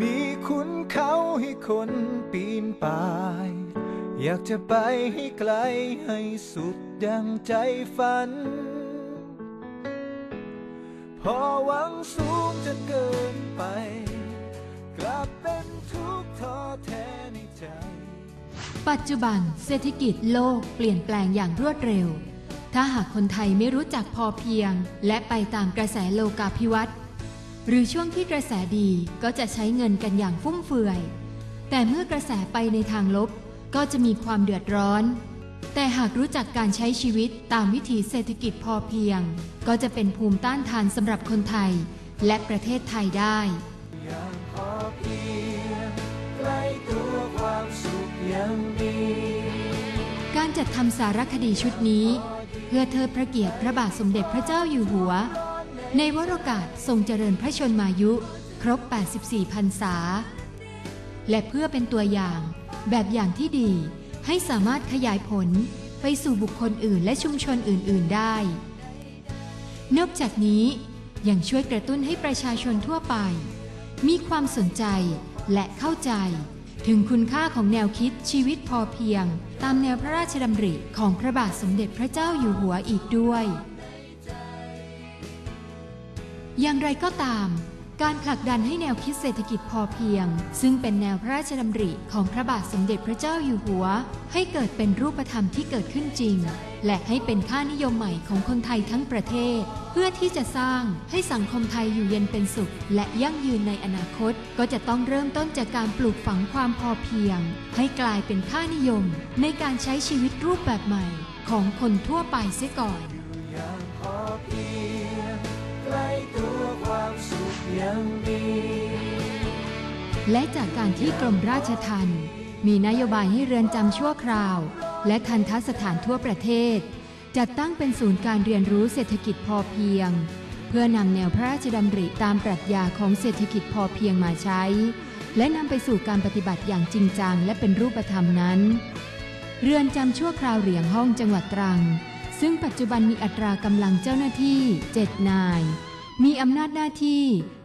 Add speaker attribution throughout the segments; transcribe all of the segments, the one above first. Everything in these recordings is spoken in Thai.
Speaker 1: มีขุนเขาให้คนปีนป่าย อยากจะไปให้ไกลให้สุดดังใจฝัน พอหวังสูงจนเกินไป กลับเป็นทุกข์ท้อแท้ในใจ
Speaker 2: ปัจจุบันเศรษฐกิจโลกเปลี่ยนแปลงอย่างรวดเร็ว ถ้าหากคนไทยไม่รู้จักพอเพียง และไปตามกระแสโลกาภิวัตน์ หรือช่วงที่กระแสดีก็จะใช้เงินกันอย่างฟุ่มเฟือย แต่เมื่อกระแสไปในทางลบก็จะมีความเดือดร้อน แต่หากรู้จักการใช้ชีวิตตามวิถีเศรษฐกิจพอเพียง ก็จะเป็นภูมิต้านทานสำหรับคนไทย และประเทศไทยได้
Speaker 1: อย่างพอเพียงใกล้ตัวความสุขยังมี
Speaker 2: การจัดทำสารคดีชุดนี้ เพื่อเทิดพระเกียรติพระบาทสมเด็จพระเจ้าอยู่หัว ในวโรกาสทรงเจริญพระชนมายุ ครบ 84พรรษา และเพื่อเป็นตัวอย่าง แบบอย่างที่ดีให้สามารถขยายผลไปสู่บุคคลอื่นและชุมชนอื่น ๆ ได้ นอกจากนี้ยังช่วยกระตุ้นให้ประชาชนทั่วไป มีความสนใจและเข้าใจ ถึงคุณค่าของแนวคิดชีวิตพอเพียง ตามแนวพระราชดำริของพระบาทสมเด็จพระเจ้าอยู่หัวอีกด้วย อย่างไรก็ตาม การผลักดันให้แนวคิดเศรษฐกิจพอเพียง ซึ่งเป็นแนวพระราชดำริของพระบาทสมเด็จพระเจ้าอยู่หัว ให้เกิดเป็นรูปธรรมที่เกิดขึ้นจริง และให้เป็นค่านิยมใหม่ของคนไทยทั้งประเทศ เพื่อที่จะสร้างให้สังคมไทยอยู่เย็นเป็นสุข และยั่งยืนในอนาคต ก็จะต้องเริ่มต้นจากการปลูกฝังความพอเพียง ให้กลายเป็นค่านิยม ในการใช้ชีวิตรูปแบบใหม่ ของคนทั่วไปเสียก่อน
Speaker 1: ตัวความสุขยังมี
Speaker 2: และจากการที่กรมราชทัณฑ์มีนโยบายให้เรือนจำชั่วคราว และทันทสถานทั่วประเทศ จัดตั้งเป็นศูนย์การเรียนรู้เศรษฐกิจพอเพียง เพื่อนำแนวพระราชดำริตามปรัชญาของเศรษฐกิจพอเพียงมาใช้ และนำไปสู่การปฏิบัติอย่างจริงจังและเป็นรูปธรรมนั้น เรือนจำชั่วคราวเหรียงห้องจังหวัดตรังซึ่งปัจจุบันมีอัตรากำลังเจ้าหน้าที่ 7 นาย มีอำนาจหน้าที่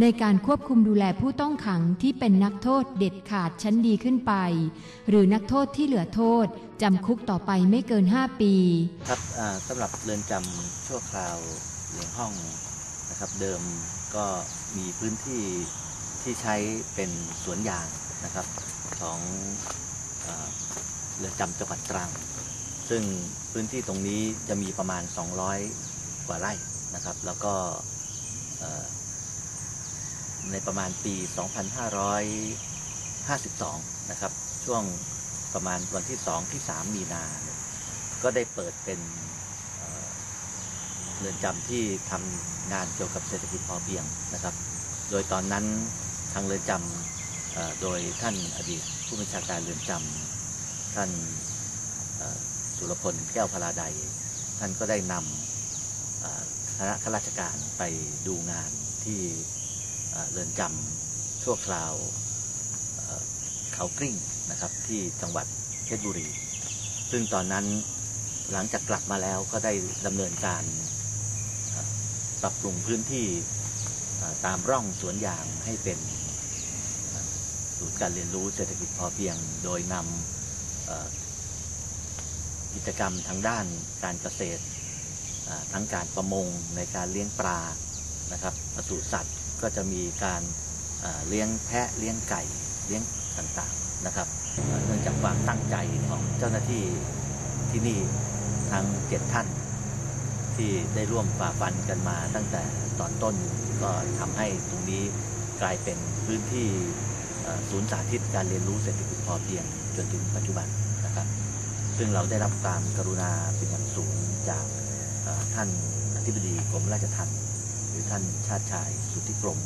Speaker 2: ในการควบคุมดูแลผู้ต้องขังที่เป็นนักโทษเด็ดขาดชั้นดีขึ้นไป หรือนักโทษที่เหลือโทษ จำคุกต่อไปไม่เกิน 5 ปี
Speaker 3: ครับสำหรับเรือนจำชั่วคราวเหลียงห้องนะครับ เดิมก็มีพื้นที่ที่ใช้เป็นสวนยางนะครับของเรือนจำจังหวัดตรัง ซึ่งพื้นที่ตรงนี้จะมีประมาณ 200 กว่าไร่นะครับ แล้วก็ ในประมาณปี 2552 นะครับ ช่วงประมาณวันที่ 2 ที่ 3 มีนา ก็ได้เปิดเป็นเอ่อเรือนจำที่ทำงานเกี่ยวกับเศรษฐกิจพอเพียงนะครับ โดยตอนนั้นทางเรือนจำโดยท่านอดีตผู้บัญชาการเรือนจำท่านสุรพลแก้วพลาใด ท่านก็ได้นำ คณะข้าราชการไปดูงานที่เรือนจำชั่วคราวเขากลิ้งนะครับที่จังหวัดเพชรบุรี ซึ่งตอนนั้นหลังจากกลับมาแล้วก็ได้ดำเนินการปรับปรุงพื้นที่ตามร่องสวนยางให้เป็นศูนย์การเรียนรู้เศรษฐกิจพอเพียง โดยนำกิจกรรมทางด้านการเกษตร ทั้งการประมงในการเลี้ยงปลานะครับปศุสัตว์ก็จะมีการเลี้ยงแพะเลี้ยงไก่เลี้ยงต่างๆนะครับเนื่องจากความตั้งใจของเจ้าหน้าที่ที่นี่ทั้งเจ็ดท่าน ที่ได้ร่วมฝ่าฟันกันมาตั้งแต่ตอนต้นก็ทำให้ตรงนี้กลายเป็นพื้นที่ศูนย์สาธิตการเรียนรู้เศรษฐกิจพอเพียงจนถึงปัจจุบันนะครับ ซึ่งเราได้รับความกรุณาเป็นอย่างสูงจาก ท่านอธิบดีกรมราชทัณฑ์หรือท่านชาติชายสุทธิกรม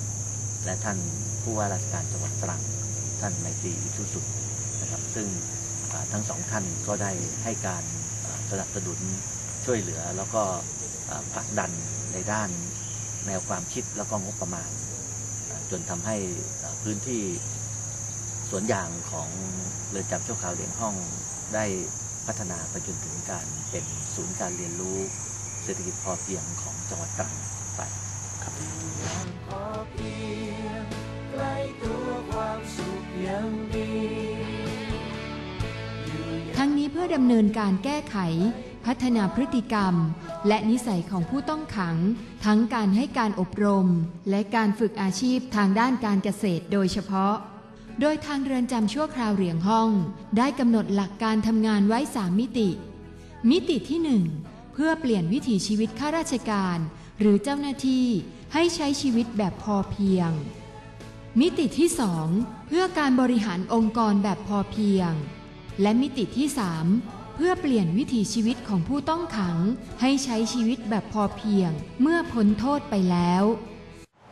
Speaker 3: และท่านผู้ว่าราชการจังหวัดตรัง ท่านไมตรีอิทุสุดนะครับ ซึ่งทั้งสองท่านก็ได้ให้การสนับสนุนช่วยเหลือแล้วก็ผลักดันในด้านแนวความคิดแล้วก็งบประมาณ จนทำให้พื้นที่สวนยางของเรือนจำชั่วคราวเหลียงห้องได้พัฒนาไปจนถึงการเป็นศูนย์การเรียนรู้ ศรษฐกิจพอเพียงของจังหวัดตรังไป
Speaker 1: พอเพียงใกล้ตัวความสุขยังมีอยู่อย่าง
Speaker 2: ทั้งนี้เพื่อดำเนินการแก้ไข พัฒนาพฤติกรรม และนิสัยของผู้ต้องขัง ทั้งการให้การอบรม และการฝึกอาชีพทางด้านการเกษตรโดยเฉพาะ โดยทางเรือนจำชั่วคราวเหรียงห้อง ได้กำหนดหลักการทำงานไว้ 3 มิติ มิติที่1เพื่อเปลี่ยนวิถีชีวิตข้าราชการ หรือเจ้าหน้าที่ให้ใช้ชีวิตแบบพอเพียง มิติที่ 2 เพื่อการบริหารองค์กรแบบพอเพียง และมิติที่ 3 เพื่อเปลี่ยนวิถีชีวิตของผู้ต้องขัง ให้ใช้ชีวิตแบบพอเพียง เมื่อพ้นโทษไปแล้ว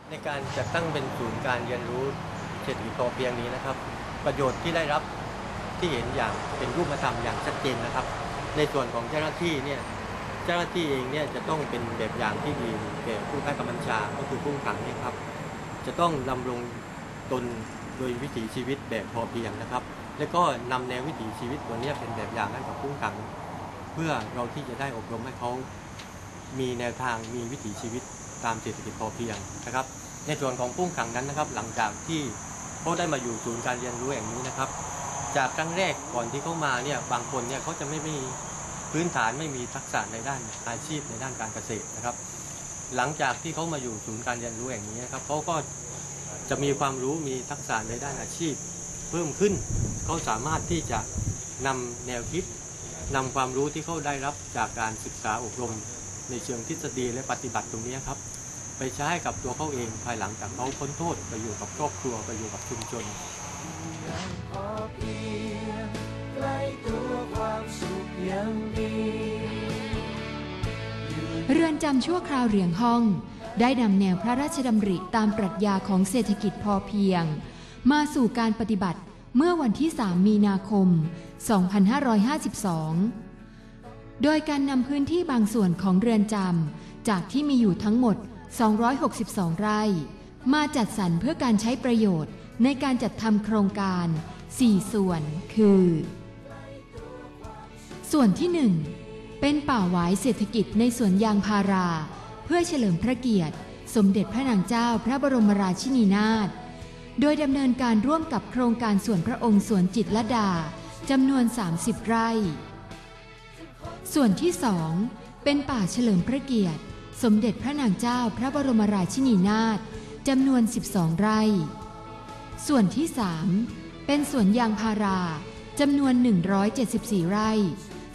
Speaker 4: ในการจัดตั้งเป็นศูนย์การเรียนรู้เศรษฐกิจพอเพียงนี้นะครับ ประโยชน์ที่ได้รับที่เห็นอย่างเป็นรูปธรรมอย่างชัดเจนนะครับ ในส่วนของเจ้าหน้าที่เนี่ย เจ้าหน้าที่เองเนี่ยจะต้องเป็นแบบอย่างที่ดีแก่ผู้ใต้กำบัญชาก็คือผู้ขังเนี่ยครับ จะต้องดำรงตนโดยวิถีชีวิตแบบพอเพียงนะครับ แล้วก็นำแนววิถีชีวิตตัวนี้เป็นแบบอย่างให้กับผู้ขัง เพื่อเราที่จะได้อบรมให้เขามีแนวทางมีวิถีชีวิตตามเศรษฐกิจพอเพียงนะครับ ในส่วนของผู้ขังนั้นนะครับ หลังจากที่เขาได้มาอยู่ศูนย์การเรียนรู้แห่งนี้นะครับ จากครั้งแรกก่อนที่เขามาเนี่ยบางคนเนี่ยเขาจะไม่มี พื้นฐานไม่มีทักษะในด้านอาชีพในด้านการเกษตรนะครับ หลังจากที่เขามาอยู่ศูนย์การเรียนรู้แห่างนี้นะครับเขาก็จะมีความรู้มีทักษะในด้านอาชีพ เพิ่มขึ้นเขาสามารถที่จะนำแนวคิดนำความรู้ที่เขาได้รับจากการศึกษาอบรม ในเชิงทฤษฎีและปฏิบัติตรงนี้ครับไปใช้กับตัวเขาเองภายหลังจากเขาพ้นโทษไปอยู่กับครอบครัวไปอยู่กับชุมชน
Speaker 1: ใกล้ตัวความสุขยังมี
Speaker 2: เรือนจำชั่วคราวเรียงห้อง ได้นำแนวพระราชดำริตามปรัชญาของเศรษฐกิจพอเพียง มาสู่การปฏิบัติเมื่อวันที่ 3 มีนาคม 2552 โดยการนำพื้นที่บางส่วนของเรือนจำจากที่มีอยู่ทั้งหมด 262 ไร่ มาจัดสรรเพื่อการใช้ประโยชน์ในการจัดทำโครงการ 4 ส่วนคือ ส่วนที่1เป็นป่าหวายเศรษฐกิจในสวนยางพารา เพื่อเฉลิมพระเกียรติ สมเด็จพระนางเจ้าพระบรมราชินีนาถโดยดำเนินการร่วมกับโครงการส่วนพระองค์สวนจิตรลดาจำนวน 30 ไร่ ส่วนที่2เป็นป่าเฉลิมพระเกียรติ สมเด็จพระนางเจ้าพระบรมราชินีนาถจำนวน 12 ไร่ ส่วนที่3เป็นสวนยางพาราจำนวน 174 ไร่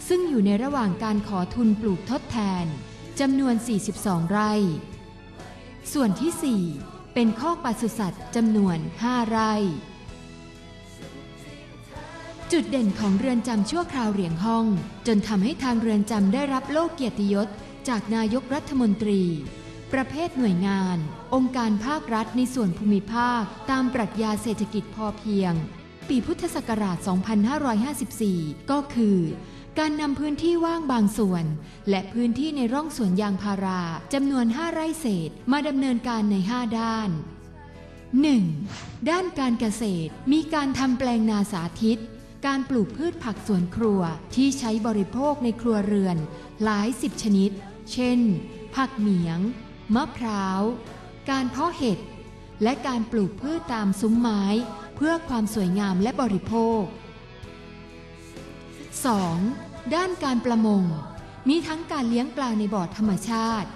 Speaker 2: ซึ่งอยู่ในระหว่างการขอทุนปลูกทดแทนจำนวน 42 ไร่ ส่วนที่ 4 เป็นคอกปศุสัตว์จำนวน 5 ไร่ จุดเด่นของเรือนจำชั่วคราวเหรียงห้อง จนทำให้ทางเรือนจำได้รับโล่เกียรติยศ จากนายกรัฐมนตรี ประเภทหน่วยงาน องค์การภาครัฐในส่วนภูมิภาค ตามปรัชญาเศรษฐกิจพอเพียง ปีพุทธศักราช 2554 ก็คือ การนำพื้นที่ว่างบางส่วน และพื้นที่ในร่องสวนยางพาราจำนวน 5 ไร่เศษมาดำเนินการใน 5 ด้าน 1. ด้านการเกษตรมีการทำแปลงนาสาธิต การปลูกพืชผักสวนครัวที่ใช้บริโภคในครัวเรือน หลายสิบชนิด เช่น ผักเหมียง มะพร้าว การเพาะเห็ด และการปลูกพืชตามซุ้มไม้ เพื่อความสวยงามและบริโภค 2. ด้านการประมง มีทั้งการเลี้ยงปลาในบ่อธรรมชาติ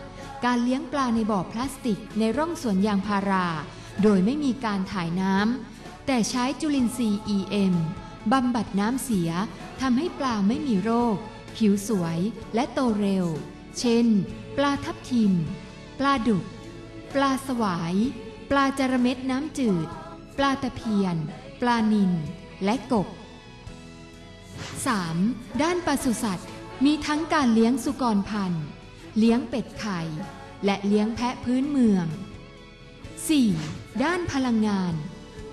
Speaker 2: การเลี้ยงปลาในบ่อพลาสติกในร่องสวนยางพารา โดยไม่มีการถ่ายน้ำแต่ใช้จุลินทรีย์ EM บำบัดน้ำเสียทำให้ปลาไม่มีโรค ผิวสวยและโตเร็ว เช่น ปลาทับทิม ปลาดุก ปลาสวาย ปลาจระเม็ดน้ำจืด ปลาตะเพียน ปลานิลและกบ 3. ด้านปศุสัตว์ มีทั้งการเลี้ยงสุกรพันธุ์ เลี้ยงเป็ดไข่ และเลี้ยงแพะพื้นเมือง 4. ด้านพลังงาน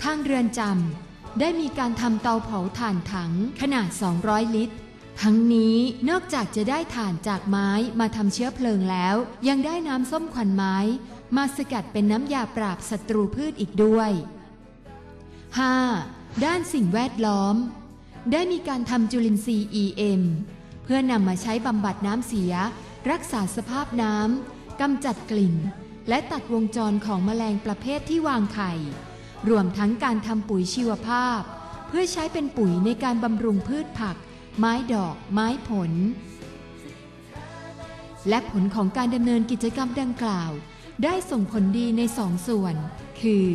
Speaker 2: ทางเรือนจำได้มีการทำเตาเผาถ่านถังขนาด 200 ลิตร ทั้งนี้นอกจากจะได้ถ่านจากไม้มาทำเชื้อเพลิงแล้ว ยังได้น้ำส้มควันไม้ มาสกัดเป็นน้ำยาปราบศัตรูพืชอีกด้วย 5. ด้านสิ่งแวดล้อม ได้มีการทำจุลินทรีย์ EM เพื่อนำมาใช้บำบัดน้ำเสีย รักษาสภาพน้ำกำจัดกลิ่น และตัดวงจรของแมลงประเภทที่วางไข่ รวมทั้งการทำปุ๋ยชีวภาพ เพื่อใช้เป็นปุ๋ยในการบำรุงพืชผัก ไม้ดอก ไม้ผล และผลของการดำเนินกิจกรรมดังกล่าว ได้ส่งผลดีในสองส่วน คือ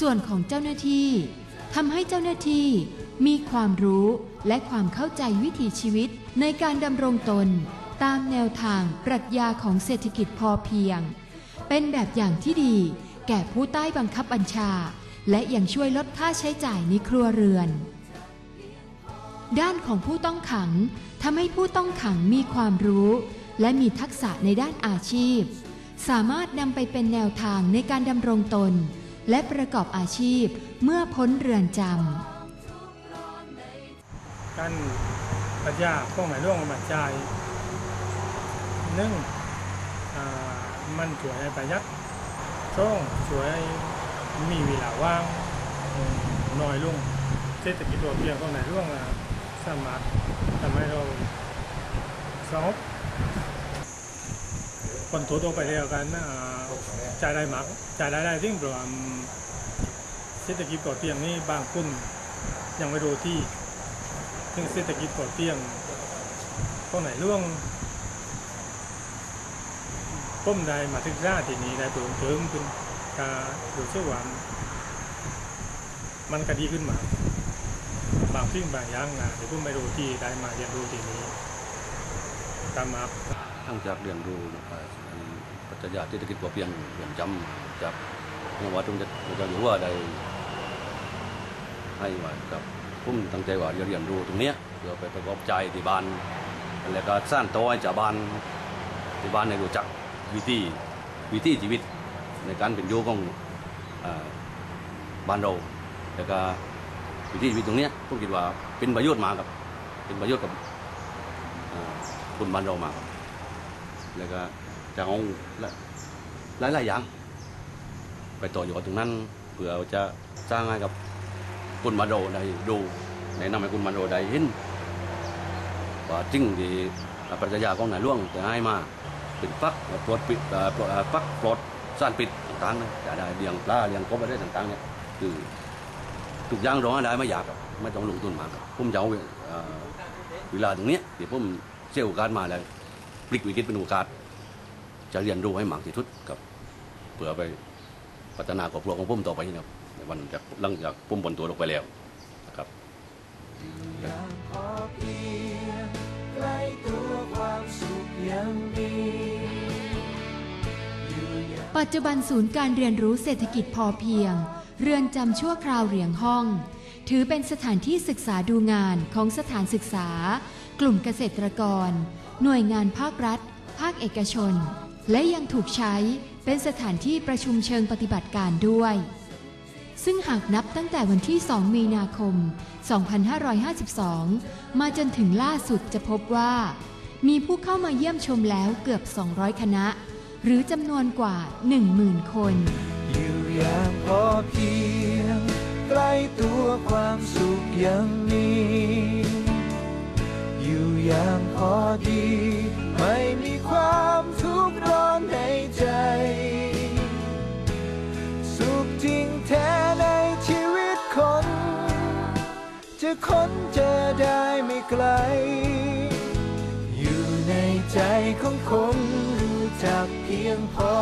Speaker 2: ส่วนของเจ้าหน้าที่ทำให้เจ้าหน้าที่ มีความรู้และความเข้าใจวิถีชีวิตในการดำรงตน ตามแนวทางปรัชญาของเศรษฐกิจพอเพียง เป็นแบบอย่างที่ดี แก่ผู้ใต้บังคับบัญชา และยังช่วยลดค่าใช้จ่ายในครัวเรือน ด้านของผู้ต้องขังทำให้ผู้ต้องขังมีความรู้ และมีทักษะในด้านอาชีพ สามารถนำไปเป็นแนวทางในการดำรงตน และประกอบอาชีพเมื่อพ้นเรือนจำ
Speaker 5: การปรัชญาพวกหมายร่วงบัตรใจายหนึ่งมันช่วยให้ประหยัดสองช่วยให้มีเวลาว่างน้อยลงเศรษฐกิจตัวเพียงพวกหมายร่วงสามารถทำให้เราสงบคนทั่วตัวไปเรียวกันจ่ายได้มากจ่ายได้ได้ซึ่งเพระว่าอืมเศรษฐกิจตัวเพียงนี่บางคนยังไม่รู้ที่ ซึ่งเศรษฐกิจพอเพียงพวกไหนร่วงป้มได้มาถึงราทีนี้ได้เพิ่มเติมขึ้นก็รู้สึกว่ามันก็ดีขึ้นมา บางสิ่งบางย่างนะที่ผมไม่รู้ที่ได้มาเรียนรู้ทีนี้ตามมา
Speaker 6: หลังจากเรียนรู้นะครับอันปรัชญาเศรษฐกิจพอเพียงเรียนจำจากเมื่อวานตรงจะจะอยู่ว่าได้ให้ว่ากับ ผมตั้งใจว่าจะเรียนรู้ตรงเนี้ยเพื่อไปประกอบใจที่บ้านแล้วก็สร้างตัวให้ชาวบ้านที่บ้านในรู้จักวิธีวิธีชีวิตในการเป็นอยู่ของอบ้านเราแล้วก็วิธีชีวิตตรงเนี้ยผมคิดว่าเป็นประโยชน์มากับ เป็นประโยชน์กับคนบ้านเรามากครับแล้วก็จะเอาหลายหลายๆอย่าง ไปต่อยอดตรงนั้นเพื่อจะสร้างให้กับ คุณมาโดได้ดูแนะนำให้คุณมาโดได้เห็นว่าจริงที่ปรัชญาของนายหลวงจะให้มาเป็นฟักปลดปิดฟักปลดสารปิดต่างๆนะจะได้เลี้ยงปลาเลี้ยงกบอะไรต่างๆเนี่ยคือทุกอย่างร้องได้ไม่อยากไม่ต้องลงทุนมากครับผมจะเอาเอ่อเวลาตรงนี้เดี๋ยวผมเสียโอกาสมาแล้วพลิกวิกฤตเป็นโอกาส จะเรียนรู้ให้หมากที่สุดครับเพื่อไปพัฒนาครอบครัวของผมต่อไปนะครับ วันจากหลังจากผมบนตัวลงไปแล้วนะครับ
Speaker 2: ปัจจุบันศูนย์การเรียนรู้เศรษฐกิจพอเพียง เรือนจำชั่วคราวเหรียงห้อง ถือเป็นสถานที่ศึกษาดูงานของสถานศึกษา กลุ่มเกษตรกร หน่วยงานภาครัฐ ภาคเอกชน และยังถูกใช้เป็นสถานที่ประชุมเชิงปฏิบัติการด้วย ซึ่งหากนับตั้งแต่วันที่ 2 มีนาคม 2552 มาจนถึงล่าสุดจะพบว่า มีผู้เข้ามาเยี่ยมชมแล้วเกือบ 200 คณะ หรือจำนวนกว่า 10,000 คน
Speaker 1: อยู่อย่างพอเพียง ใกล้ตัวความสุขยังมีอยู่อย่างพอดี ไม่มีความทุกข์ร้อนในใจ จะค้นเจอได้ไม่ไกล อยู่ในใจของคนรู้จักเพียงพอ